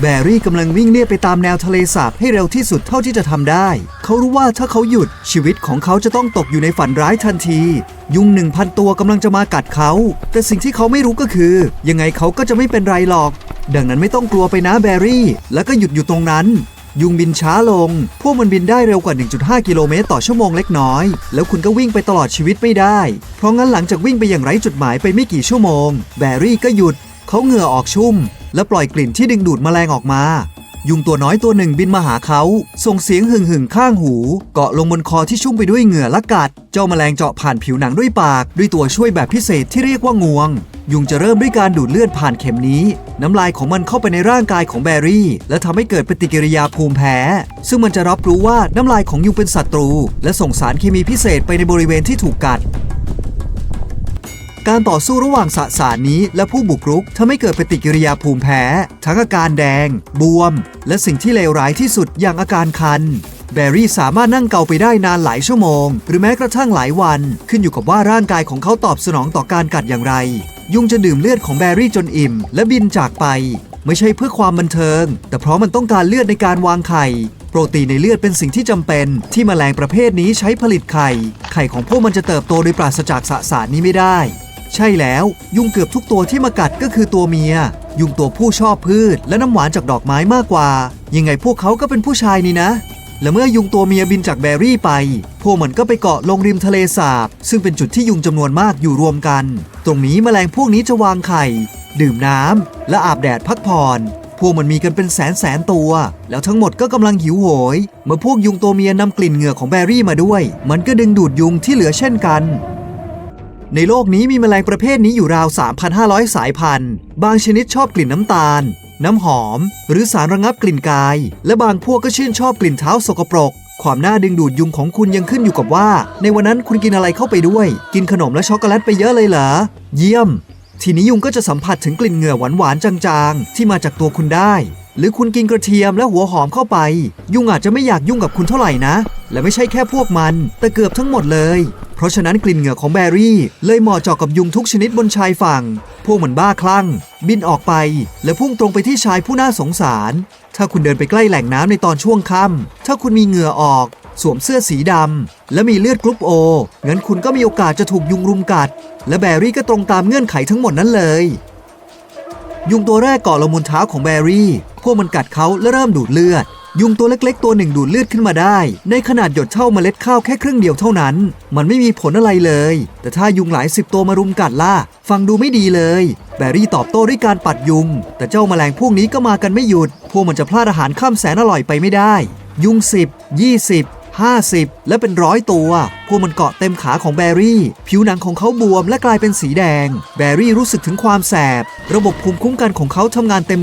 แบรี่กำลังวิ่งเลียบไปตามแนวทะเลสาบให้เร็วที่สุดเท่าที่จะทำได้ เขารู้ว่าถ้าเขาหยุดชีวิตของเขาจะต้องตกอยู่ในฝันร้ายทันที ยุงหนึ่งพันตัวกำลังจะมากัดเขา แต่สิ่งที่เขาไม่รู้ก็คือ ยังไงเขาก็จะไม่เป็นไรหรอก ดังนั้นไม่ต้องกลัวไปนะแบรี่ แล้วก็หยุดอยู่ตรงนั้น ยุงบินช้าลง พวกมันบินได้เร็วกว่า 1.5 กิโลเมตรต่อชั่วโมงเล็กน้อย แล้วคุณก็วิ่งไปตลอดชีวิตไม่ได้ เพราะงั้นหลังจากวิ่งไปอย่างไร้จุดหมายไปไม่กี่ชั่วโมง แบรี่ก็หยุด เขาเหงื่อออกชุ่ม และปล่อยกลิ่นที่ดึงดูดแมลงออกมา ยุงตัวน้อยตัวหนึ่งบินมาหาเขา ส่งเสียงหึ่งหึ่งๆข้างหู เกาะลงบนคอที่ชุ่มไปด้วยเหงื่อและกัด เจ้าแมลงเจาะผ่านผิวหนังด้วยปาก ด้วยตัวช่วยแบบพิเศษที่เรียกว่างวง ยุงจะเริ่มด้วยการดูดเลือดผ่านเข็มนี้ น้ำลายของมันเข้าไปในร่างกายของแบรี่ และทำให้เกิดปฏิกิริยาภูมิแพ้ ซึ่งมันจะรับรู้ว่าน้ำลายของยุงเป็นศัตรู และส่งสารเคมีพิเศษไปในบริเวณที่ถูกกัด การต่อสู้ระหว่างสสารนี้และผู้บุกรุกทำให้เกิดปฏิกิริยาภูมิแพ้ ทั้งอาการแดง บวม และสิ่งที่เลวร้ายที่สุดอย่างอาการคันแบรี่สามารถนั่งเกาไปได้นานหลายชั่วโมง หรือแม้กระทั่งหลายวัน ขึ้นอยู่กับว่าร่างกายของเขาตอบสนองต่อการกัดอย่างไร ยุงจะดื่มเลือดของแบรี่จนอิ่ม และบินจากไป ไม่ใช่เพื่อความบันเทิง แต่เพราะมันต้องการเลือดในการวางไข่ โปรตีนในเลือดเป็นสิ่งที่จำเป็น ที่แมลงประเภทนี้ใช้ผลิตไข่ ไข่ของพวกมันจะเติบโตโดยปราศจากสสารนี้ไม่ได้ ใช่แล้ว ยุงเกือบทุกตัวที่มากัดก็คือตัวเมีย ยุงตัวผู้ชอบพืช และน้ำหวานจากดอกไม้มากกว่า ยังไงพวกเขาก็เป็นผู้ชายนี่นะ และเมื่อยุงตัวเมียบินจากแบรี่ไป พวกมันก็ไปเกาะลงริมทะเลสาบ ซึ่งเป็นจุดที่ยุงจำนวนมากอยู่รวมกัน ตรงนี้แมลงพวกนี้จะวางไข่ ดื่มน้ำและอาบแดดพักผ่อนพวกมันมีกันเป็นแสนแสนตัว แล้วทั้งหมดก็กำลังหิวโหย เมื่อพวกยุงตัวเมียนำกลิ่นเหงื่อของแบรี่มาด้วย มันก็ดึงดูดยุงที่เหลือเช่นกัน ในโลกนี้มีแมลงประเภทนี้อยู่ราว 3,500 สายพันธุ์ บางชนิดชอบกลิ่นน้ำตาล น้ำหอม หรือสารระงับกลิ่นกาย และบางพวกก็ชื่นชอบกลิ่นเท้าสกปรก ความน่าดึงดูดยุงของคุณยังขึ้นอยู่กับว่า ในวันนั้นคุณกินอะไรเข้าไปด้วย กินขนมและช็อกโกแลตไปเยอะเลยเหรอ เยี่ยม ทีนี้ยุงก็จะสัมผัสถึงกลิ่นเหงื่อหวานๆจางๆ ที่มาจากตัวคุณได้ หรือคุณกินกระเทียมและหัวหอมเข้าไป ยุงอาจจะไม่อยากยุ่งกับคุณเท่าไหร่นะ และไม่ใช่แค่พวกมัน แต่เกือบทั้งหมดเลย เพราะฉะนั้นกลิ่นเหงื่อของแบรี่ เลยเหมาะเจาะกับยุงทุกชนิดบนชายฝั่ง พวกมันบ้าคลั่ง บินออกไป และพุ่งตรงไปที่ชายผู้น่าสงสาร ถ้าคุณเดินไปใกล้แหล่งน้ำในตอนช่วงค่ำถ้าคุณมีเหงื่อออก สวมเสื้อสีดำและมีเลือดกรุ๊ปโองั้นคุณก็มีโอกาสจะถูกยุงรุมกัด และแบรี่ก็ตรงตามเงื่อนไขทั้งหมดนั้นเลย ยุงตัวแรกเกาะลงบนเท้าของแบรี่ พวกมันกัดเขาและเริ่มดูดเลือด ยุงตัวเล็กๆ ตัวหนึ่งดูดเลือดขึ้นมาได้ ในขนาดหยดเท่าเมล็ดข้าวแค่ครึ่งเดียวเท่านั้น มันไม่มีผลอะไรเลย แต่ถ้ายุงหลายสิบตัวมารุมกัดล่ะ ฟังดูไม่ดีเลย แบรี่ตอบโต้ด้วยการปัดยุง แต่เจ้าแมลงพวกนี้ก็มากันไม่หยุด พวกมันจะพลาดอาหารข้ามแสนอร่อยไปไม่ได้ ยุง10 20 50 และเป็นร้อยตัว พวกมันเกาะเต็มขาของแบรี่ ผิวหนังของเขาบวมและกลายเป็นสีแดง แบรี่รู้สึกถึงความแสบ ระบบภูมิคุ้มกันของเขาทำงานเต็ม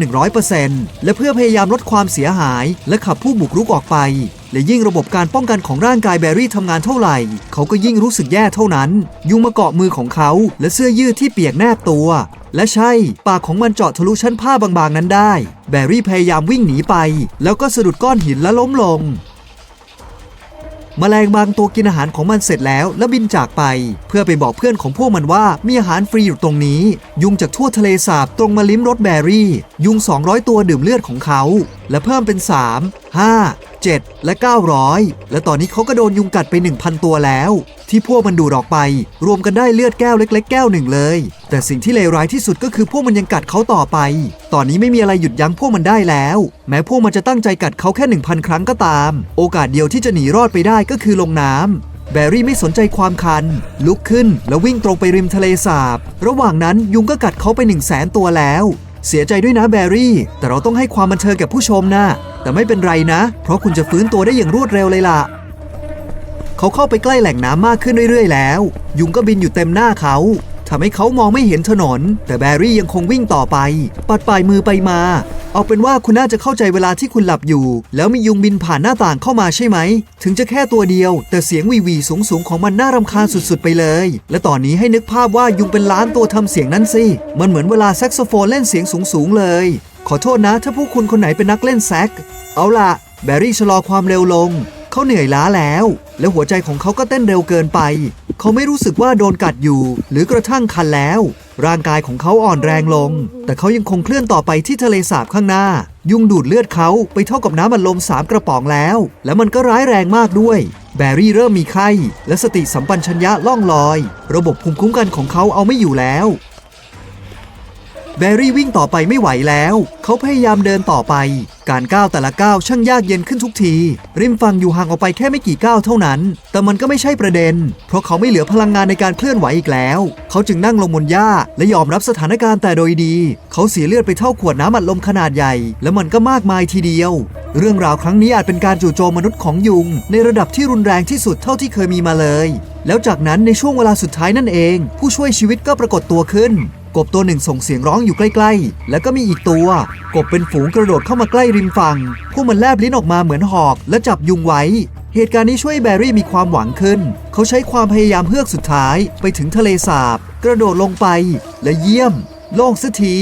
100%และเพื่อพยายามลดความเสียหาย และขับผู้บุกรุกออกไป และยิ่งระบบการป้องกันของร่างกายแบรี่ทำงานเท่าไหร่ เขาก็ยิ่งรู้สึกแย่เท่านั้น ยุงมาเกาะมือของเขา และเสื้อยืดที่เปียกแนบตัวและใช่ ปากของมันเจาะทะลุชั้นผ้าบางๆนั้นได้ แบรี่พยายามวิ่งหนีไป แล้วก็สะดุดก้อนหินและล้มลง แมลงบางตัวกินอาหารของมันเสร็จแล้ว แล้วบินจากไป เพื่อไปบอกเพื่อนของพวกมันว่ามีอาหารฟรีอยู่ตรงนี้ ยุงจากทั่วทะเลสาบตรงมาลิ้มรสแบรี่ ยุง 200 ตัวดื่มเลือดของเขา และเพิ่มเป็น 3 5 7 และ 900 และตอนนี้เขาก็โดนยุงกัดไป 1,000 ตัวแล้ว ที่พวกมันดูดออกไป รวมกันได้เลือดแก้วเล็ก ๆ แก้วหนึ่งเลย แต่สิ่งที่เลวร้ายที่สุดก็คือพวกมันยังกัดเขาต่อไป ตอนนี้ไม่มีอะไรหยุดยั้งพวกมันได้แล้ว แม้พวกมันจะตั้งใจกัดเขาแค่ 1,000 ครั้งก็ตาม โอกาสเดียวที่จะหนีรอดไปได้ก็คือลงน้ำแบรี่ไม่สนใจความคัน ลุกขึ้น แล้ววิ่งตรงไปริมทะเลสาบ ระหว่างนั้นยุงก็กัดเขาไป1 0 0 0 0แสนตัวแล้ว เสียใจด้วยนะแบรี่ แต่เราต้องให้ความบันเทิงแก่ผู้ชมนะ แต่ไม่เป็นไรนะ เพราะคุณจะฟื้นตัวได้อย่างรวดเร็วเลยล่ะ เขาเข้าไปใกล้แหล่งน้ำมากขึ้นเรื่อยๆ แล้ว ยุงก็บินอยู่เต็มหน้าเขา ทำให้เขามองไม่เห็นถนน แต่แบรี่ยังคงวิ่งต่อไป ปัดปลายมือไปมา เอาเป็นว่าคุณน่าจะเข้าใจเวลาที่คุณหลับอยู่ แล้วมียุงบินผ่านหน้าต่างเข้ามาใช่ไหม ถึงจะแค่ตัวเดียว แต่เสียงวีวีสูงสูงของมันน่ารำคาญสุดๆไปเลย และตอนนี้ให้นึกภาพว่ายุงเป็นล้านตัวทำเสียงนั้นสิ มันเหมือนเวลาแซกโซโฟนเล่นเสียงสูงๆเลย ขอโทษนะถ้าพวกคุณคนไหนเป็นนักเล่นแซก เอาล่ะ แบรี่ชะลอความเร็วลง เขาเหนื่อยล้าแล้ว และหัวใจของเขาก็เต้นเร็วเกินไป เขาไม่รู้สึกว่าโดนกัดอยู่ หรือกระทั่งคันแล้ว ร่างกายของเขาอ่อนแรงลง แต่เขายังคงเคลื่อนต่อไปที่ทะเลสาบข้างหน้า ยุงดูดเลือดเขาไปเท่ากับน้ำมันลมสามกระป๋องแล้ว และมันก็ร้ายแรงมากด้วย แบรี่เริ่มมีไข้ และสติสัมปันชัญญะล่องลอย ระบบภูมิคุ้มกันของเขาเอาไม่อยู่แล้ว แบรี่วิ่งต่อไปไม่ไหวแล้ว เขาพยายามเดินต่อไป การก้าวแต่ละก้าวช่างยากเย็นขึ้นทุกที ริมฝั่งอยู่ห่างออกไปแค่ไม่กี่ก้าวเท่านั้น แต่มันก็ไม่ใช่ประเด็น เพราะเขาไม่เหลือพลังงานในการเคลื่อนไหวอีกแล้ว เขาจึงนั่งลงบนหญ้าและยอมรับสถานการณ์แต่โดยดี เขาเสียเลือดไปเท่าขวดน้ำอัดลมขนาดใหญ่ และมันก็มากมายทีเดียว เรื่องราวครั้งนี้อาจเป็นการจู่โจมมนุษย์ของยุง ในระดับที่รุนแรงที่สุดเท่าที่เคยมีมาเลย แล้วจากนั้นในช่วงเวลาสุดท้ายนั่นเอง ผู้ช่วยชีวิตก็ปรากฏตัวขึ้น กบตัวหนึ่งส่งเสียงร้องอยู่ใกล้ ๆ แล้วก็มีอีกตัว กบเป็นฝูงกระโดดเข้ามาใกล้ริมฝั่ง พวกมันแลบลิ้นออกมาเหมือนหอก และจับยุงไว้ เหตุการณ์นี้ช่วยแบรี่มีความหวังขึ้น เขาใช้ความพยายามเฮือกสุดท้ายไปถึงทะเลสาบ กระโดดลงไป และเยี่ยม โล่งสักที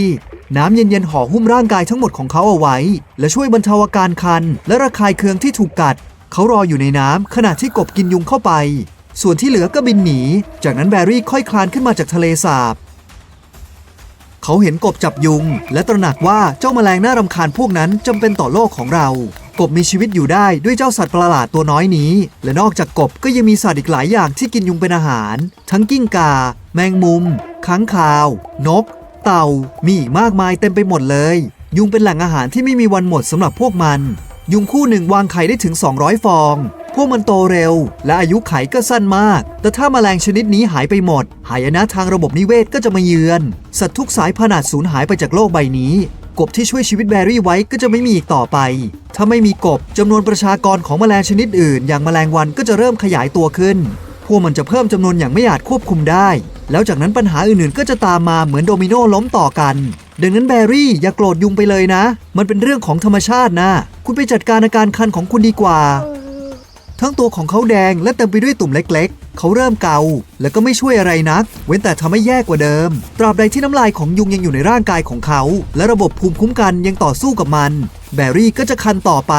น้ำเย็นๆห่อหุ้มร่างกายทั้งหมดของเขาเอาไว้ และช่วยบรรเทาอาการคัน และระคายเคืองที่ถูกกัด เขารออยู่ในน้ำขณะที่กบกินยุงเข้าไป ส่วนที่เหลือก็บินหนี จากนั้นแบรี่ค่อยคลานขึ้นมาจากทะเลสาบ เขาเห็นกบจับยุง และตระหนักว่าเจ้าแมลงน่ารำคาญพวกนั้นจำเป็นต่อโลกของเรา กบมีชีวิตอยู่ได้ด้วยเจ้าสัตว์ประหลาดตัวน้อยนี้ และนอกจากกบก็ยังมีสัตว์อีกหลายอย่างที่กินยุงเป็นอาหาร ทั้งกิ้งกาแมงมุมค้างคาว นก เต่า มีอีกมากมายเต็มไปหมดเลย ยุงเป็นแหล่งอาหารที่ไม่มีวันหมดสำหรับพวกมัน ยุงคู่หนึ่งวางไข่ได้ถึง 200 ฟอง วกมันโตเร็ว และอายุไขก็สั้นมาก แต่ถ้าแมลงชนิดนี้หายไปหมด หายนะทางระบบนิเวศก็จะมาเยือน สัตว์ทุกสายพันธุ์อาจสูญหายไปจากโลกใบนี้ กบที่ช่วยชีวิตแบรี่ไว้ก็จะไม่มีอีกต่อไป ถ้าไม่มีกบจำนวนประชากรของแมลงชนิดอื่น อย่างแมลงวันก็จะเริ่มขยายตัวขึ้น พวกมันจะเพิ่มจำนวนอย่างไม่อาจควบคุมได้ แล้วจากนั้นปัญหาอื่นๆ ก็จะตามมาเหมือนโดมิโนล้มต่อกันดังนั้นแบรี่อย่าโกรธยุงไปเลยนะ มันเป็นเรื่องของธรรมชาตินะ คุณไปจัดการอาการคันของคุณดีกว่า ทั้งตัวของเขาแดงและเต็มไปด้วยตุ่มเล็ก ๆ เขาเริ่มเกา และก็ไม่ช่วยอะไรนัก เว้นแต่ทำให้แย่กว่าเดิม ตราบใดที่น้ำลายของยุงยังอยู่ในร่างกายของเขา และระบบภูมิคุ้มกันยังต่อสู้กับมัน แบรี่ก็จะคันต่อไป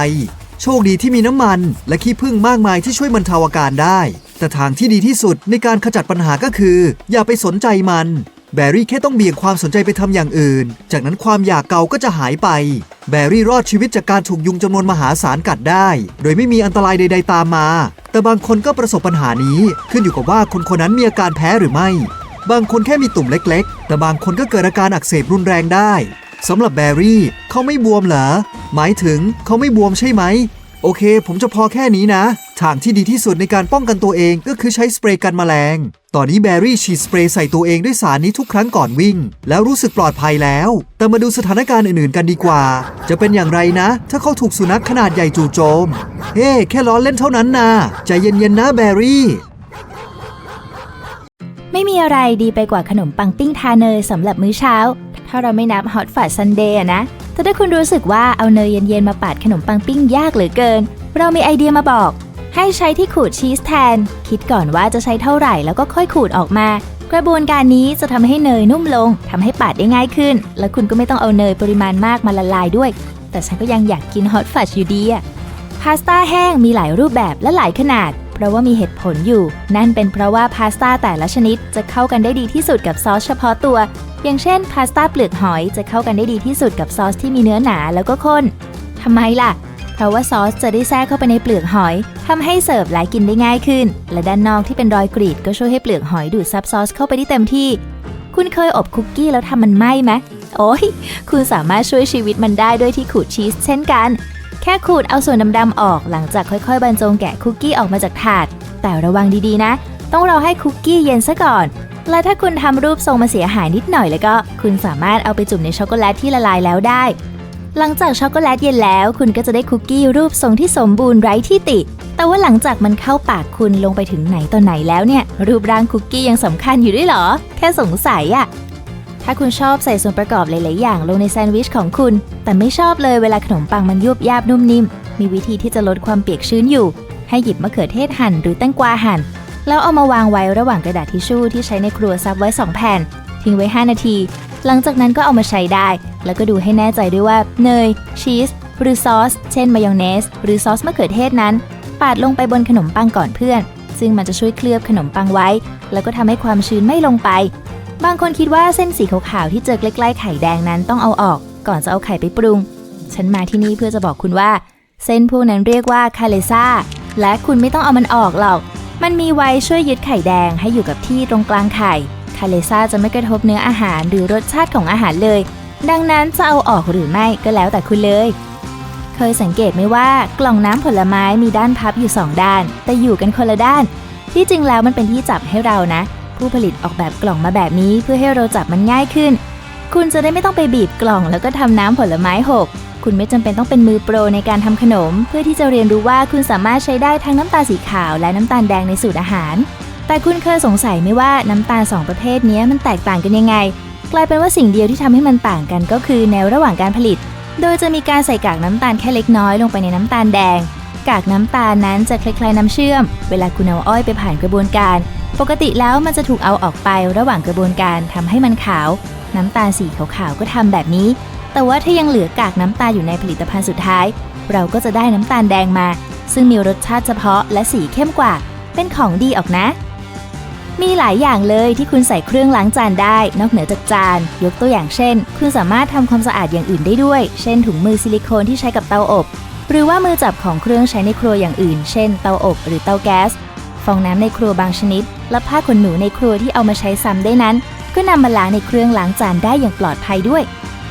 โชคดีที่มีน้ำมัน และขี้ผึ้งมากมายที่ช่วยบรรเทาอาการได้ แต่ทางที่ดีที่สุดในการขจัดปัญหาก็คือ อย่าไปสนใจมัน แบรี่แค่ต้องเบี่ยงความสนใจไปทำอย่างอื่น จากนั้นความอยากเก่าก็จะหายไป แบรี่รอดชีวิตจากการถูกยุงจำนวนมหาศาลกัดได้ โดยไม่มีอันตรายใด ๆ ตามมา แต่บางคนก็ประสบปัญหานี้ขึ้นอยู่กับว่าคนคนนั้นมีอาการแพ้หรือไม่ บางคนแค่มีตุ่มเล็ก ๆ แต่บางคนก็เกิดอาการอักเสบรุนแรงได้สำหรับแบรี่เขาไม่บวมเหรอหมายถึงเขาไม่บวมใช่ไหม โอเค ผมจะพอแค่นี้นะ ทางที่ดีที่สุดในการป้องกันตัวเองก็คือใช้สเปรย์กันแมลง ตอนนี้แบรี่ฉีดสเปรย์ใส่ตัวเองด้วยสารนี้ทุกครั้งก่อนวิ่ง แล้วรู้สึกปลอดภัยแล้ว แต่มาดูสถานการณ์อื่นๆกันดีกว่า จะเป็นอย่างไรนะ ถ้าเขาถูกสุนัขขนาดใหญ่จู่โจม เฮ้แค่ล้อเล่นเท่านั้นนะใจเย็นๆนะแบรี่ไม่มีอะไรดีไปกว่าขนมปังปิ้งทาเนยสำหรับมื้อเช้า ถ้าเราไม่นับฮอตฟ d ซันเดย์นะ แต่ถ้าคุณรู้สึกว่าเอาเนยเย็นๆมาปาดขนมปังปิ้งยากเหลือเกิน เรามีไอเดียมาบอก ให้ใช้ที่ขูดชีสแทน คิดก่อนว่าจะใช้เท่าไหร่แล้วก็ค่อยขูดออกมา กระบวนการนี้จะทำให้เนยนุ่มลงทำให้ปาดได้ง่ายขึ้น และคุณก็ไม่ต้องเอาเนยปริมาณมากมาละลายด้วย แต่ฉันก็ยังอยากกินฮอตฟัชอยู่ดีอะพาสต้าแห้งมีหลายรูปแบบและหลายขนาด ราะว่ามีเหตุผลอยู่ นั่นเป็นเพราะว่าพาสต้าแต่ละชนิดจะเข้ากันได้ดีที่สุดกับซอสเฉพาะตัว อย่างเช่นพาสต้าเปลือกหอยจะเข้ากันได้ดีที่สุดกับซอสที่มีเนื้อหนาแล้วก็ข้นทำไมล่ะ เพราะว่าซอสจะได้แทรกเข้าไปในเปลือกหอยทำให้เสิร์ฟและกินได้ง่ายขึ้น และด้านนอกที่เป็นรอยกรีดก็ช่วยให้เปลือกหอยดูดซับซอสเข้าไปได้เต็มที่ คุณเคยอบคุกกี้แล้วทำมันไหม้ไหมโอ้ยคุณสามารถช่วยชีวิตมันได้ด้วยที่ขูดชีสเช่นกัน แค่ขูดเอาส่วนดำๆออกหลังจากค่อยๆ บรรจงแกะคุกกี้ออกมาจากถาด แต่ระวังดีๆนะ ต้องรอให้คุกกี้เย็นซะก่อน และถ้าคุณทำรูปทรงมาเสียหายนิดหน่อยแล้วก็ คุณสามารถเอาไปจุ่มในช็อกโกแลตที่ละลายแล้วได้ หลังจากช็อกโกแลตเย็นแล้ว คุณก็จะได้คุกกี้รูปทรงที่สมบูรณ์ไร้ที่ติ แต่ว่าหลังจากมันเข้าปากคุณลงไปถึงไหนต่อไหนแล้วเนี่ย รูปร่างคุกกี้ยังสำคัญอยู่ด้วยเหรอ แค่สงสัยอะ ถ้าคุณชอบใส่ส่วนประกอบหลาย ๆ อย่างลงในแซนด์วิชของคุณ แต่ไม่ชอบเลยเวลาขนมปังมันยุบยาบนุ่มนิ่ม มีวิธีที่จะลดความเปียกชื้นอยู่ ให้หยิบมะเขือเทศหั่นหรือแตงกวาหั่น แล้วเอามาวางไว้ระหว่างกระดาษทิชชู่ที่ใช้ในครัวซับไว้ 2 แผ่น ทิ้งไว้ 5 นาที หลังจากนั้นก็เอามาใช้ได้ แล้วก็ดูให้แน่ใจด้วยว่าเนย ชีส หรือซอส เช่นมายองเนส หรือซอสมะเขือเทศนั้น ปาดลงไปบนขนมปังก่อนเพื่อน ซึ่งมันจะช่วยเคลือบขนมปังไว้ แล้วก็ทำให้ความชื้นไม่ลงไป บางคนคิดว่าเส้นสีขาวๆที่เจอใกล้ๆไข่แดงนั้นต้องเอาออก ก่อนจะเอาไข่ไปปรุง ฉันมาที่นี่เพื่อจะบอกคุณว่า เส้นพวกนั้นเรียกว่าคาเลซ่า และคุณไม่ต้องเอามันออกหรอก มันมีไว้ช่วยยึดไข่แดงให้อยู่กับที่ตรงกลางไข่ คาเลซ่าจะไม่กระทบเนื้ออาหารหรือรสชาติของอาหารเลย ดังนั้นจะเอาออกหรือไม่ก็แล้วแต่คุณเลย เคยสังเกตไหมว่ากล่องน้ำผลไม้มีด้านพับอยู่สองด้าน แต่อยู่กันคนละด้าน ที่จริงแล้วมันเป็นที่จับให้เรานะ ผู้ผลิตออกแบบกล่องมาแบบนี้เพื่อให้เราจับมันง่ายขึ้น คุณจะได้ไม่ต้องไปบีบกล่องแล้วก็ทำน้ำผลไม้หก คุณไม่จำเป็นต้องเป็นมือโปรในการทำขนม เพื่อที่จะเรียนรู้ว่าคุณสามารถใช้ได้ทั้งน้ำตาลสีขาวและน้ำตาลแดงในสูตรอาหาร แต่คุณเคยสงสัยไหมว่าน้ำตาลสองประเภทนี้มันแตกต่างกันยังไง กลายเป็นว่าสิ่งเดียวที่ทำให้มันต่างกันก็คือแนวระหว่างการผลิต โดยจะมีการใส่กากน้ำตาลแค่เล็กน้อยลงไปในน้ำตาลแดงกากน้ำตาลนั้นจะคล้ายๆน้ำเชื่อม เวลาคุณเอาอ้อยไปผ่านกระบวนการ ปกติแล้วมันจะถูกเอาออกไประหว่างกระบวนการทำให้มันขาว น้ำตาลสีขาวๆก็ทำแบบนี้ แต่ว่าถ้ายังเหลือกากน้ำตาลอยู่ในผลิตภัณฑ์สุดท้าย เราก็จะได้น้ำตาลแดงมา ซึ่งมีรสชาติเฉพาะและสีเข้มกว่า เป็นของดีออกนะ มีหลายอย่างเลยที่คุณใส่เครื่องล้างจานได้ นอกเหนือจากจาน ยกตัวอย่างเช่น คุณสามารถทำความสะอาดอย่างอื่นได้ด้วย เช่น ถุงมือซิลิโคนที่ใช้กับเตาอบ หรือว่ามือจับของเครื่องใช้ในครัวอย่างอื่น เช่น เตาอบ หรือเตาแก๊ส องน้ำในครัวบางชนิด และผ้าขนหนูในครัวที่เอามาใช้ซ้ำได้นั้น ก็นำมาล้างในเครื่องล้างจานได้อย่างปลอดภัยด้วย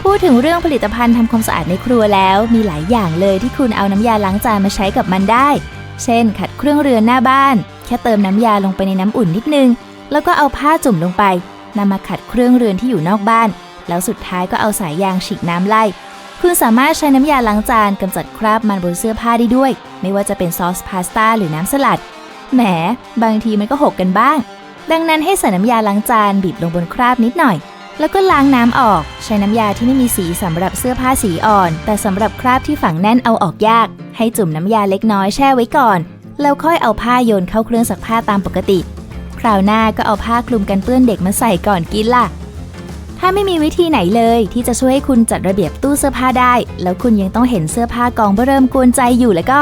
พูดถึงเรื่องผลิตภัณฑ์ทำความสะอาดในครัวแล้ว มีหลายอย่างเลยที่คุณเอาน้ำยาล้างจานมาใช้กับมันได้ เช่น ขัดเครื่องเรือนหน้าบ้าน แค่เติมน้ำยาลงไปในน้ำอุ่นนิดนึง แล้วก็เอาผ้าจุ่มลงไปนำมาขัดเครื่องเรือนที่อยู่นอกบ้าน แล้วสุดท้ายก็เอาสายยางฉีกน้ำไล่คุณสามารถใช้น้ำยาล้างจานกำจัดคราบมันบนเสื้อผ้าได้ด้วย ไม่ว่าจะเป็นซอสพาสต้าหรือน้ำสลัด แหม บางทีมันก็หกกันบ้าง ดังนั้นให้ใส่น้ำยาล้างจานบีบลงบนคราบนิดหน่อย แล้วก็ล้างน้ำออก ใช้น้ำยาที่ไม่มีสีสำหรับเสื้อผ้าสีอ่อน แต่สำหรับคราบที่ฝังแน่นเอาออกยาก ให้จุ่มน้ำยาเล็กน้อยแช่ไว้ก่อน แล้วค่อยเอาผ้าโยนเข้าเครื่องซักผ้าตามปกติ คราวหน้าก็เอาผ้าคลุมกันเปื้อนเด็กมาใส่ก่อนกินล่ะถ้าไม่มีวิธีไหนเลยที่จะช่วยให้คุณจัดระเบียบตู้เสื้อผ้าได้ แล้วคุณยังต้องเห็นเสื้อผ้ากองเบเริ่มกวนใจอยู่แล้วก็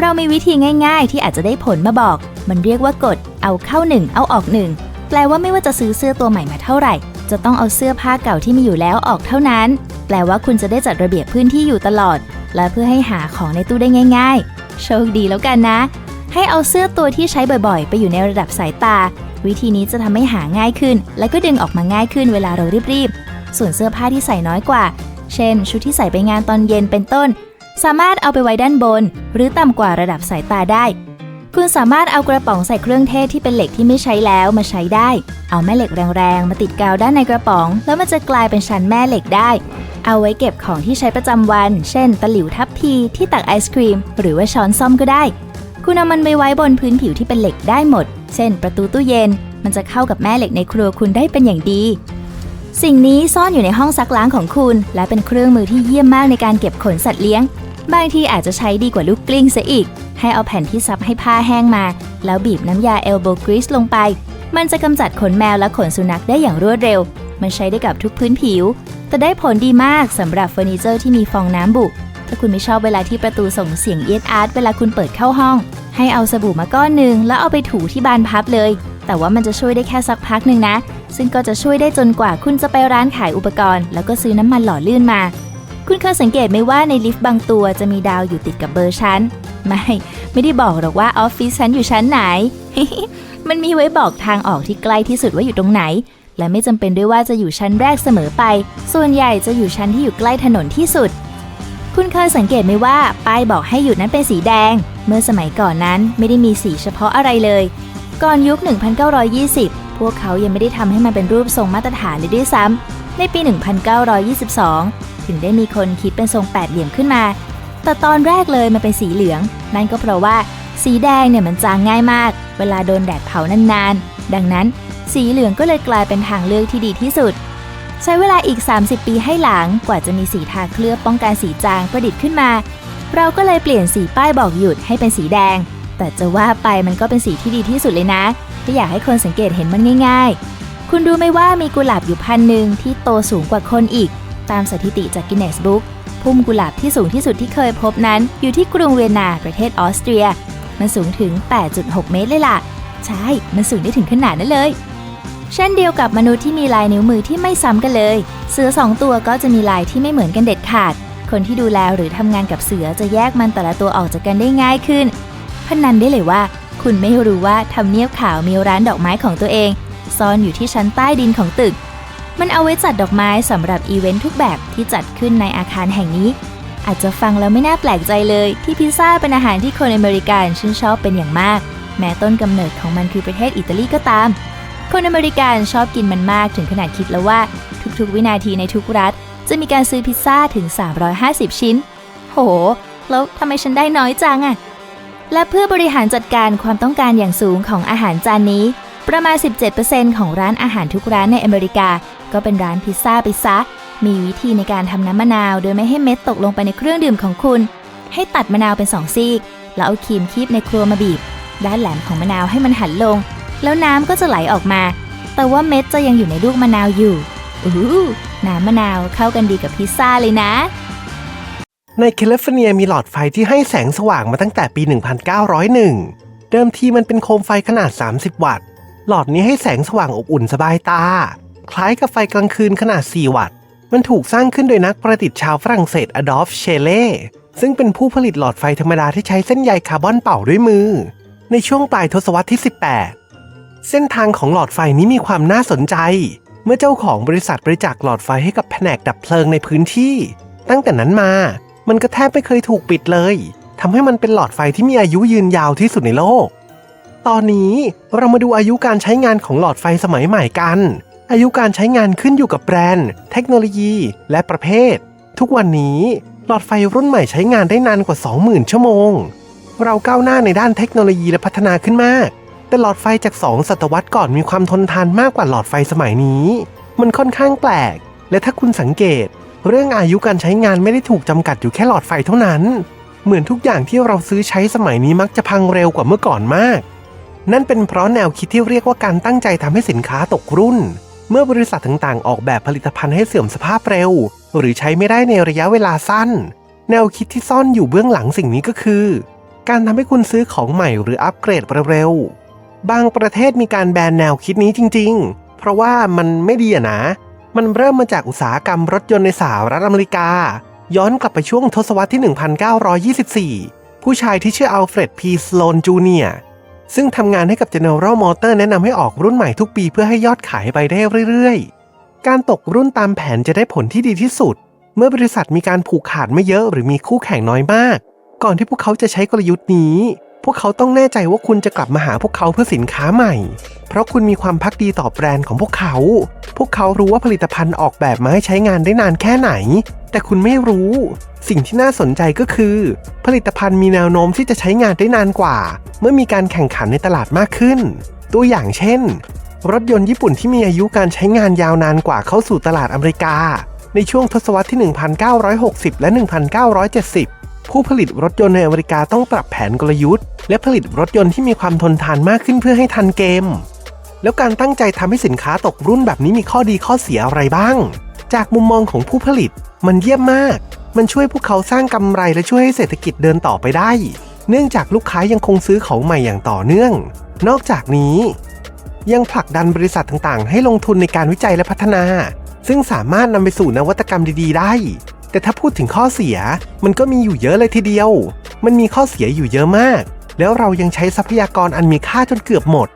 เรามีวิธีง่าย ๆ ที่อาจจะได้ผลมาบอก มันเรียกว่ากฎเอาเข้าหนึ่งเอาออกหนึ่งแปลว่าไม่ว่าจะซื้อเสื้อตัวใหม่มาเท่าไหร่ จะต้องเอาเสื้อผ้าเก่าที่มีอยู่แล้วออกเท่านั้น แปลว่าคุณจะได้จัดระเบียบพื้นที่อยู่ตลอด และเพื่อให้หาของในตู้ได้ง่าย ๆ โชคดีแล้วกันนะ ให้เอาเสื้อตัวที่ใช้บ่อยๆ ไปอยู่ในระดับสายตา วิธีนี้จะทำให้หาง่ายขึ้น และก็ดึงออกมาง่ายขึ้นเวลาเรารีบๆ ส่วนเสื้อผ้าที่ใส่น้อยกว่า เช่น ชุดที่ใส่ไปงานตอนเย็นเป็นต้น สามารถเอาไปไว้ด้านบน หรือต่ำกว่าระดับสายตาได้ คุณสามารถเอากระป๋องใส่เครื่องเทศที่เป็นเหล็กที่ไม่ใช้แล้วมาใช้ได้ เอาแม่เหล็กแรงๆ มาติดกาวด้านในกระป๋อง แล้วมันจะกลายเป็นชั้นแม่เหล็กได้ เอาไว้เก็บของที่ใช้ประจำวัน เช่น ตะหลิวทับพีที่ตักไอศครีม หรือว่าช้อนซ่อมก็ได้ คุณเอามันไปไว้บนพื้นผิวที่เป็นเหล็กได้หมด เช่น ประตูตู้เย็น มันจะเข้ากับแม่เหล็กในครัวคุณได้เป็นอย่างดีสิ่งนี้ซ่อนอยู่ในห้องซักล้างของคุณ และเป็นเครื่องมือที่เยี่ยมมากในการเก็บขนสัตว์เลี้ยง บางทีอาจจะใช้ดีกว่าลูกกลิ้งซะอีก ให้เอาแผ่นที่ซับให้ผ้าแห้งมา แล้วบีบน้ำยาเอลโบกรีสลงไป มันจะกำจัดขนแมวและขนสุนัขได้อย่างรวดเร็ว มันใช้ได้กับทุกพื้นผิว แต่ได้ผลดีมากสำหรับเฟอร์นิเจอร์ที่มีฟองน้ำบุถ้าคุณไม่ชอบเวลาที่ประตูส่งเสียงเอียดอาร์ตเวลาคุณเปิดเข้าห้อง ให้เอาสบู่มาก้อนหนึ่งแล้วเอาไปถูที่บานพับเลย แต่ว่ามันจะช่วยได้แค่สักพักหนึ่งนะ ซึ่งก็จะช่วยได้จนกว่าคุณจะไปร้านขายอุปกรณ์ แล้วก็ซื้อน้ำมันหล่อลื่นมา คุณเคยสังเกตไหมว่าในลิฟต์บางตัวจะมีดาวอยู่ติดกับเบอร์ชั้น ไม่ ไม่ได้บอกหรอกว่าออฟฟิศฉันอยู่ชั้นไหน มันมีไว้บอกทางออกที่ใกล้ที่สุดว่าอยู่ตรงไหน และไม่จำเป็นด้วยว่าจะอยู่ชั้นแรกเสมอไป ส่วนใหญ่จะอยู่ชั้นที่อยู่ใกล้ถนนที่สุด คุณเคยสังเกตไหมว่าป้ายบอกให้หยุดนั้นเป็นสีแดง เมื่อสมัยก่อนนั้นไม่ได้มีสีเฉพาะอะไรเลย ก่อนยุค 1920 พวกเขายังไม่ได้ทำให้มันเป็นรูปทรงมาตรฐานเลยด้วยซ้ำในปี 1922 ถึงได้มีคนคิดเป็นทรงแปดเหลี่ยมขึ้นมา แต่ตอนแรกเลยมันเป็นสีเหลือง นั่นก็เพราะว่าสีแดงเนี่ยมันจางง่ายมาก เวลาโดนแดดเผานานๆ ดังนั้น สีเหลืองก็เลยกลายเป็นทางเลือกที่ดีที่สุด ใช้เวลาอีก 30 ปีให้หลังกว่าจะมีสีทาเคลือบป้องกันสีจางประดิษฐ์ขึ้นมา เราก็เลยเปลี่ยนสีป้ายบอกหยุดให้เป็นสีแดง แต่จะว่าไปมันก็เป็นสีที่ดีที่สุดเลยนะที่อยากให้คนสังเกตเห็นมันง่าย ๆ คุณรู้ไหมว่ามีกุหลาบอยู่พันหนึ่งที่โตสูงกว่าคนอีก ตามสถิติจากกินเนสบุ๊กพุ่มกุหลาบที่สูงที่สุดที่เคยพบนั้น อยู่ที่กรุงเวียนนาประเทศออสเตรีย มันสูงถึง 8.6 เมตรเลยล่ะ ใช่ มันสูงได้ถึงขนาดนั้นเลย เช่นเดียวกับมนุษย์ที่มีลายนิ้วมือที่ไม่ซ้ำกันเลย เสือสองตัวก็จะมีลายที่ไม่เหมือนกันเด็ดขาด คนที่ดูแลหรือทำงานกับเสือจะแยกมันแต่ละตัวออกจากกันได้ง่ายขึ้นพนันได้เลยว่า คุณไม่รู้ว่าทำเนียบขาวมีร้านดอกไม้ของตัวเองซ่อนอยู่ที่ชั้นใต้ดินของตึก มันเอาไว้จัดดอกไม้สำหรับอีเวนต์ทุกแบบที่จัดขึ้นในอาคารแห่งนี้ อาจจะฟังแล้วไม่น่าแปลกใจเลยที่พิซซ่าเป็นอาหารที่คนอเมริกันชื่นชอบเป็นอย่างมาก แม้ต้นกำเนิดของมันคือประเทศอิตาลีก็ตาม คนอเมริกันชอบกินมันมากถึงขนาดคิดแล้วว่า ทุกๆ วินาทีในทุกรัฐ จะมีการซื้อพิซซ่าถึง 350 ชิ้น โห แล้วทำไมฉันได้น้อยจังอะและเพื่อบริหารจัดการความต้องการอย่างสูงของอาหารจานนี้ ประมาณ 17%ของร้านอาหารทุกร้านในอเมริกา ก็เป็นร้านพิซซ่าไปซะ มีวิธีในการทำน้ำมะนาว โดยไม่ให้เม็ดตกลงไปในเครื่องดื่มของคุณ ให้ตัดมะนาวเป็นสองซีก แล้วเอาครีมคีบในครัวมาบีบ ด้านแหลมของมะนาวให้มันหันลง แล้วน้ำก็จะไหลออกมา แต่ว่าเม็ดจะยังอยู่ในลูกมะนาวอยู่อู้หูน้ำมะนาวเข้ากันดีกับพิซซ่าเลยนะในแคลิฟอร์เนียมีหลอดไฟที่ให้แสงสว่างมาตั้งแต่ปี 1901 เดิมทีมันเป็นโคมไฟขนาด 30 วัตต์ หลอดนี้ให้แสงสว่างอบอุ่นสบายตา คล้ายกับไฟกลางคืนขนาด 4 วัตต์ มันถูกสร้างขึ้นโดยนักประดิษฐ์ชาวฝรั่งเศสอดอล์ฟเชเล่ซึ่งเป็นผู้ผลิตหลอดไฟธรรมดาที่ใช้เส้นใยคาร์บอนเป่าด้วยมือ ในช่วงปลายทศวรรษที่ 18 เส้นทางของหลอดไฟนี้มีความน่าสนใจ เมื่อเจ้าของบริษัทบริจาคหลอดไฟให้กับแผนกดับเพลิงในพื้นที่ ตั้งแต่นั้นมา มันก็แทบไม่เคยถูกปิดเลยทำให้มันเป็นหลอดไฟที่มีอายุยืนยาวที่สุดในโลก ตอนนี้เรามาดูอายุการใช้งานของหลอดไฟสมัยใหม่กัน อายุการใช้งานขึ้นอยู่กับแบรนด์ เทคโนโลยี และประเภท ทุกวันนี้หลอดไฟรุ่นใหม่ใช้งานได้นานกว่า 20,000 ชั่วโมง เราก้าวหน้าในด้านเทคโนโลยีและพัฒนาขึ้นมาก แต่หลอดไฟจาก 2 ศตวรรษก่อนมีความทนทานมากกว่าหลอดไฟสมัยนี้ มันค่อนข้างแปลก และถ้าคุณสังเกต เรื่องอายุการใช้งานไม่ได้ถูกจำกัดอยู่แค่หลอดไฟเท่านั้น เหมือนทุกอย่างที่เราซื้อใช้สมัยนี้มักจะพังเร็วกว่าเมื่อก่อนมาก นั่นเป็นเพราะแนวคิดที่เรียกว่าการตั้งใจทำให้สินค้าตกรุ่น เมื่อบริษัทต่างๆ ออกแบบผลิตภัณฑ์ให้เสื่อมสภาพเร็ว หรือใช้ไม่ได้ในระยะเวลาสั้น แนวคิดที่ซ่อนอยู่เบื้องหลังสิ่งนี้ก็คือ การทำให้คุณซื้อของใหม่หรืออัปเกรดเร็วๆบางประเทศมีการแบนแนวคิดนี้จริง ๆ เพราะว่ามันไม่ดีนะ มันเริ่มมาจากอุตสาหกรรมรถยนต์ในสหรัฐอเมริกา ย้อนกลับไปช่วงทศวรรษที่ 1924 ผู้ชายที่ชื่ออัลเฟรดพีสโลนจูเนียร์ ซึ่งทำงานให้กับ General Motor แนะนำให้ออกรุ่นใหม่ทุกปีเพื่อให้ยอดขายไปได้เรื่อยๆ การตกรุ่นตามแผนจะได้ผลที่ดีที่สุด เมื่อบริษัทมีการผูกขาดไม่เยอะหรือมีคู่แข่งน้อยมาก ก่อนที่พวกเขาจะใช้กลยุทธ์นี้ พวกเขาต้องแน่ใจว่าคุณจะกลับมาหาพวกเขาเพื่อสินค้าใหม่ เพราะคุณมีความพักดีต่อแบรนด์ของพวกเขา พวกเขารู้ว่าผลิตภัณฑ์ออกแบบมาให้ใช้งานได้นานแค่ไหน แต่คุณไม่รู้ สิ่งที่น่าสนใจก็คือ ผลิตภัณฑ์มีแนวโน้มที่จะใช้งานได้นานกว่า เมื่อมีการแข่งขันในตลาดมากขึ้น ตัวอย่างเช่น รถยนต์ญี่ปุ่นที่มีอายุการใช้งานยาวนานกว่าเข้าสู่ตลาดอเมริกา ในช่วงทศวรรษที่ 1960 และ 1970 ผู้ผลิตรถยนต์ในอเมริกาต้องปรับแผนกลยุทธ์ และผลิตรถยนต์ที่มีความทนทานมากขึ้นเพื่อให้ทันเกม แล้วการตั้งใจทำให้สินค้าตกรุ่นแบบนี้มีข้อดีข้อเสียอะไรบ้าง จากมุมมองของผู้ผลิตมันเยี่ยมมาก มันช่วยพวกเขาสร้างกำไรและช่วยให้เศรษฐกิจเดินต่อไปได้ เนื่องจากลูกค้ายังคงซื้อของใหม่อย่างต่อเนื่อง นอกจากนี้ ยังผลักดันบริษัทต่างๆ ให้ลงทุนในการวิจัยและพัฒนา ซึ่งสามารถนำไปสู่นวัตกรรมดี ๆ ได้ แต่ถ้าพูดถึงข้อเสีย มันก็มีอยู่เยอะเลยทีเดียว มันมีข้อเสียอยู่เยอะมาก แล้วเรายังใช้ทรัพยากรอันมีค่าจนเกือบหมด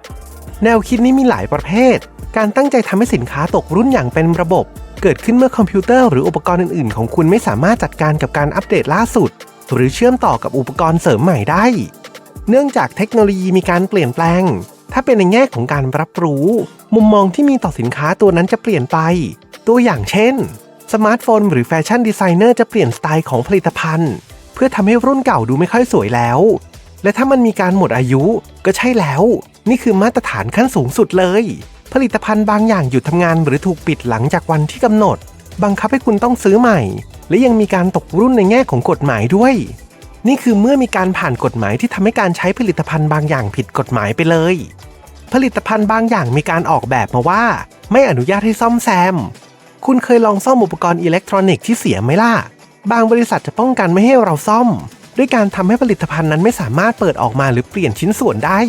แนวคิดนี้มีหลายประเภท การตั้งใจทำให้สินค้าตกรุ่นอย่างเป็นระบบ เกิดขึ้นเมื่อคอมพิวเตอร์หรืออุปกรณ์อื่นๆ ของคุณไม่สามารถจัดการกับการอัปเดตล่าสุด หรือเชื่อมต่อกับอุปกรณ์เสริมใหม่ได้ เนื่องจากเทคโนโลยีมีการเปลี่ยนแปลง ถ้าเป็นในแง่ของการรับรู้ มุมมองที่มีต่อสินค้าตัวนั้นจะเปลี่ยนไป ตัวอย่างเช่น สมาร์ทโฟนหรือแฟชั่นดีไซเนอร์จะเปลี่ยนสไตล์ของผลิตภัณฑ์ เพื่อทำให้รุ่นเก่าดูไม่ค่อยสวยแล้ว และถ้ามันมีการหมดอายุก็ใช่แล้ว นี่คือมาตรฐานขั้นสูงสุดเลย ผลิตภัณฑ์บางอย่างหยุดทำงานหรือถูกปิดหลังจากวันที่กำหนด บังคับให้คุณต้องซื้อใหม่ และยังมีการตกรุ่นในแง่ของกฎหมายด้วย นี่คือเมื่อมีการผ่านกฎหมายที่ทำให้การใช้ผลิตภัณฑ์บางอย่างผิดกฎหมายไปเลย ผลิตภัณฑ์บางอย่างมีการออกแบบมาว่า ไม่อนุญาตให้ซ่อมแซม คุณเคยลองซ่อมอุปกรณ์อิเล็กทรอนิกส์ที่เสียไหมล่ะ บางบริษัทจะป้องกันไม่ให้เราซ่อม ด้วยการทำให้ผลิตภัณฑ์นั้นไม่สามารถเปิดออกมาหรือเปลี่ยนชิ้นส่วนได้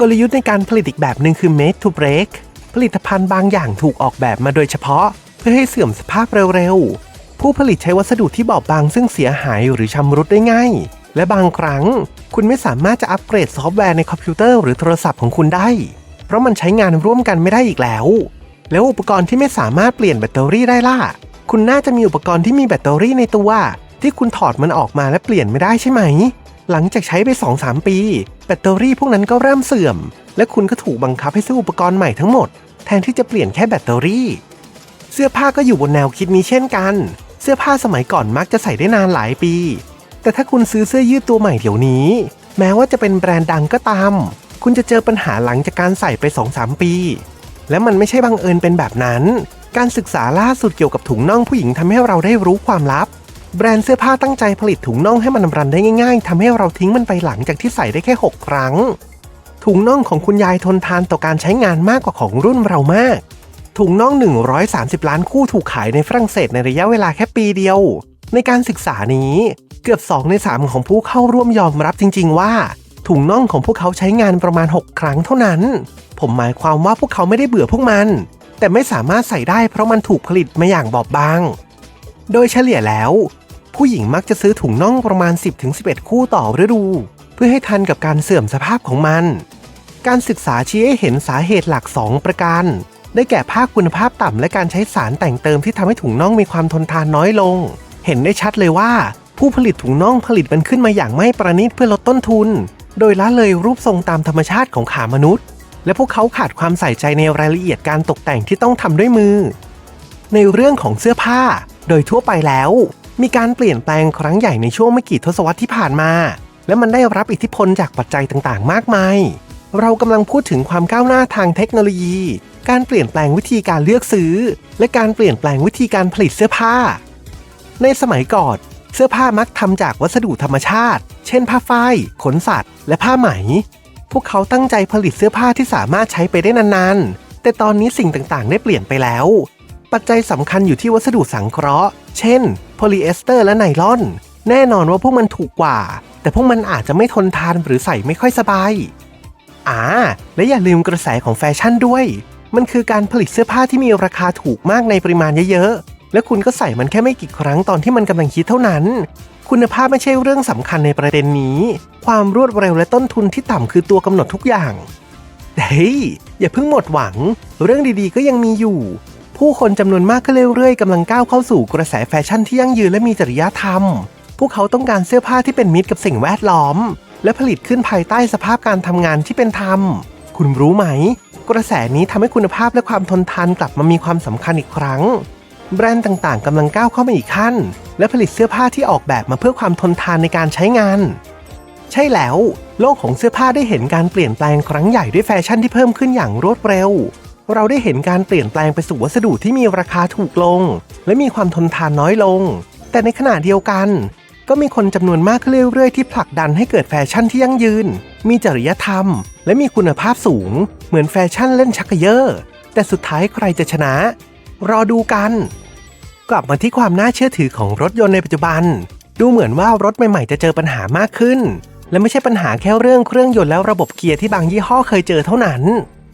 กลยุทธ์ในการผลิตอีกแบบหนึ่งคือ made to break ผลิตภัณฑ์บางอย่างถูกออกแบบมาโดยเฉพาะ เพื่อให้เสื่อมสภาพเร็วๆ ผู้ผลิตใช้วัสดุที่บอบบางซึ่งเสียหายหรือชำรุดได้ง่าย และบางครั้ง คุณไม่สามารถจะอัปเกรดซอฟต์แวร์ในคอมพิวเตอร์หรือโทรศัพท์ของคุณได้ เพราะมันใช้งานร่วมกันไม่ได้อีกแล้ว แล้วอุปกรณ์ที่ไม่สามารถเปลี่ยนแบตเตอรี่ได้ล่ะ คุณน่าจะมีอุปกรณ์ที่มีแบตเตอรี่ในตัว ที่คุณถอดมันออกมาและเปลี่ยนไม่ได้ใช่ไหม หลังจากใช้ไป 2-3 ปี แบตเตอรี่พวกนั้นก็เริ่มเสื่อม และคุณก็ถูกบังคับให้ซื้ออุปกรณ์ใหม่ทั้งหมด แทนที่จะเปลี่ยนแค่แบตเตอรี่ เสื้อผ้าก็อยู่บนแนวคิดนี้เช่นกัน เสื้อผ้าสมัยก่อนมักจะใส่ได้นานหลายปี แต่ถ้าคุณซื้อเสื้อยืดตัวใหม่เดี๋ยวนี้ แม้ว่าจะเป็นแบรนด์ดังก็ตาม คุณจะเจอปัญหาหลังจากการใส่ไป 2-3 ปี และมันไม่ใช่บังเอิญเป็นแบบนั้น การศึกษาล่าสุดเกี่ยวกับถุงน่องผู้หญิงทำให้เราได้รู้ความลับ แบรนด์เสื้อผ้าตั้งใจผลิตถุงน่องให้มันรันได้ง่าย ๆทำให้เราทิ้งมันไปหลังจากที่ใส่ได้แค่ 6 ครั้ง ถุงน่องของคุณยายทนทานต่อการใช้งานมากกว่าของรุ่นเรามาก ถุงน่อง 130 ล้านคู่ถูกขายในฝรั่งเศสในระยะเวลาแค่ปีเดียว ในการศึกษานี้ เกือบ 2 ใน 3 ของผู้เข้าร่วมยอมรับจริง ๆ ว่า ถุงน่องของพวกเขาใช้งานประมาณ 6 ครั้งเท่านั้น ผมหมายความว่าพวกเขาไม่ได้เบื่อพวกมัน แต่ไม่สามารถใส่ได้เพราะมันถูกผลิตมาอย่างบอบบาง โดยเฉลี่ยแล้ว ผู้หญิงมักจะซื้อถุงน่องประมาณ 10-11 คู่ต่อฤดู เพื่อให้ทันกับการเสื่อมสภาพของมัน การศึกษาชี้ให้เห็นสาเหตุหลัก 2 ประการ ได้แก่ภาคคุณภาพต่ำและการใช้สารแต่งเติมที่ทำให้ถุงน่องมีความทนทานน้อยลง เห็นได้ชัดเลยว่า ผู้ผลิตถุงน่องผลิตมันขึ้นมาอย่างไม่ประณีตเพื่อลดต้นทุน โดยละเลยรูปทรงตามธรรมชาติของขามนุษย์ และพวกเขาขาดความใส่ใจในรายละเอียดการตกแต่งที่ต้องทำด้วยมือ ในเรื่องของเสื้อผ้า โดยทั่วไปแล้ว มีการเปลี่ยนแปลงครั้งใหญ่ในช่วงไม่กี่ทศวรรษที่ผ่านมา และมันได้รับอิทธิพลจากปัจจัยต่างๆ มากมาย เรากำลังพูดถึงความก้าวหน้าทางเทคโนโลยี การเปลี่ยนแปลงวิธีการเลือกซื้อ และการเปลี่ยนแปลงวิธีการผลิตเสื้อผ้า ในสมัยก่อน เสื้อผ้ามักทำจากวัสดุธรรมชาติ เช่น ผ้าฝ้าย ขนสัตว์ และผ้าไหม พวกเขาตั้งใจผลิตเสื้อผ้าที่สามารถใช้ไปได้นานๆ แต่ตอนนี้สิ่งต่างๆ ได้เปลี่ยนไปแล้ว ปัจจัยสำคัญอยู่ที่วัสดุสังเคราะห์ เช่น โพลีเอสเตอร์และไนลอน แน่นอนว่าพวกมันถูกกว่า แต่พวกมันอาจจะไม่ทนทานหรือใส่ไม่ค่อยสบาย อ่า และอย่าลืมกระแสของแฟชั่นด้วย มันคือการผลิตเสื้อผ้าที่มีราคาถูกมากในปริมาณเยอะๆ และคุณก็ใส่มันแค่ไม่กี่ครั้งตอนที่มันกำลังฮิตเท่านั้น คุณภาพไม่ใช่เรื่องสำคัญในประเด็นนี้ ความรวดเร็วและต้นทุนที่ต่ำคือตัวกำหนดทุกอย่างแต่เฮ้ยอย่าเพิ่งหมดหวัง เรื่องดีๆก็ยังมีอยู่ ผู้คนจำนวนมากก็เรื่อยๆกำลังก้าวเข้าสู่กระแสแฟชั่นที่ยั่งยืนและมีจริยธรรม พวกเขาต้องการเสื้อผ้าที่เป็นมิตรกับสิ่งแวดล้อม และผลิตขึ้นภายใต้สภาพการทำงานที่เป็นธรรม คุณรู้ไหม กระแสนี้ทำให้คุณภาพและความทนทานกลับมามีความสำคัญอีกครั้ง แบรนด์ต่างๆกำลังก้าวเข้ามาอีกขั้น และผลิตเสื้อผ้าที่ออกแบบมาเพื่อความทนทานในการใช้งาน ใช่แล้ว โลกของเสื้อผ้าได้เห็นการเปลี่ยนแปลงครั้งใหญ่ด้วยแฟชั่นที่เพิ่มขึ้นอย่างรวดเร็ว เราได้เห็นการเปลี่ยนแปลงไปสู่วัสดุที่มีราคาถูกลง และมีความทนทานน้อยลง แต่ในขณะเดียวกัน ก็มีคนจำนวนมากขึ้นเรื่อยๆ ที่ผลักดันให้เกิดแฟชั่นที่ยั่งยืน มีจริยธรรม และมีคุณภาพสูง เหมือนแฟชั่นเล่นชักเกยอร์แต่สุดท้ายใครจะชนะ รอดูกัน กลับมาที่ความน่าเชื่อถือของรถยนต์ในปัจจุบัน ดูเหมือนว่ารถใหม่ๆจะเจอปัญหามากขึ้น และไม่ใช่ปัญหาแค่เรื่องเครื่องยนต์แล้วระบบเกียร์ที่บางยี่ห้อเคยเจอเท่านั้น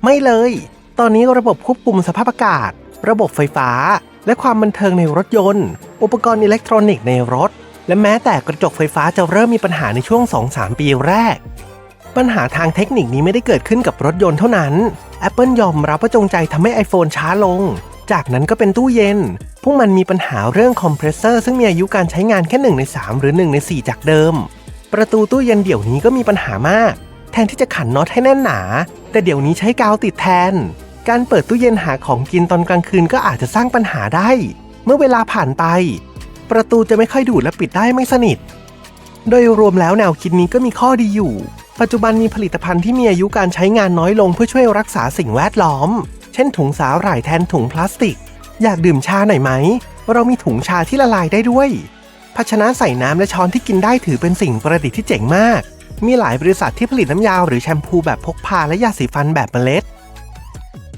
ไม่เลย ตอนนี้ระบบควบคุมสภาพอากาศ ระบบไฟฟ้า และความบันเทิงในรถยนต์ อุปกรณ์อิเล็กทรอนิกส์ในรถ และแม้แต่กระจกไฟฟ้าจะเริ่มมีปัญหาในช่วง 2-3 ปีแรกปัญหาทางเทคนิคนี้ไม่ได้เกิดขึ้นกับรถยนต์เท่านั้น Apple ยอมรับว่าจงใจทำให้ iPhone ช้าลง จากนั้นก็เป็นตู้เย็น พวกมันมีปัญหาเรื่องคอมเพรสเซอร์ซึ่งมีอายุการใช้งานแค่1ใน 3 หรือ 1 ใน 4 จากเดิม ประตูตู้เย็นเดี๋ยวนี้ก็มีปัญหามาก แทนที่จะขันน็อตให้แน่นหนา แต่เดี๋ยวนี้ใช้กาวติดแทน การเปิดตู้เย็นหาของกินตอนกลางคืนก็อาจจะสร้างปัญหาได้ เมื่อเวลาผ่านไป ประตูจะไม่ค่อยดูดและปิดได้ไม่สนิท โดยรวมแล้วแนวคิดนี้ก็มีข้อดีอยู่ ปัจจุบันมีผลิตภัณฑ์ที่มีอายุการใช้งานน้อยลงเพื่อช่วยรักษาสิ่งแวดล้อม เช่นถุงสาหร่ายแทนถุงพลาสติก อยากดื่มชาหน่อยไหม เรามีถุงชาที่ละลายได้ด้วย ภาชนะใส่น้ำและช้อนที่กินได้ถือเป็นสิ่งประดิษฐ์ที่เจ๋งมาก มีหลายบริษัทที่ผลิตน้ำยาหรือแชมพูแบบพกพาและยาสีฟันแบบเมล็ด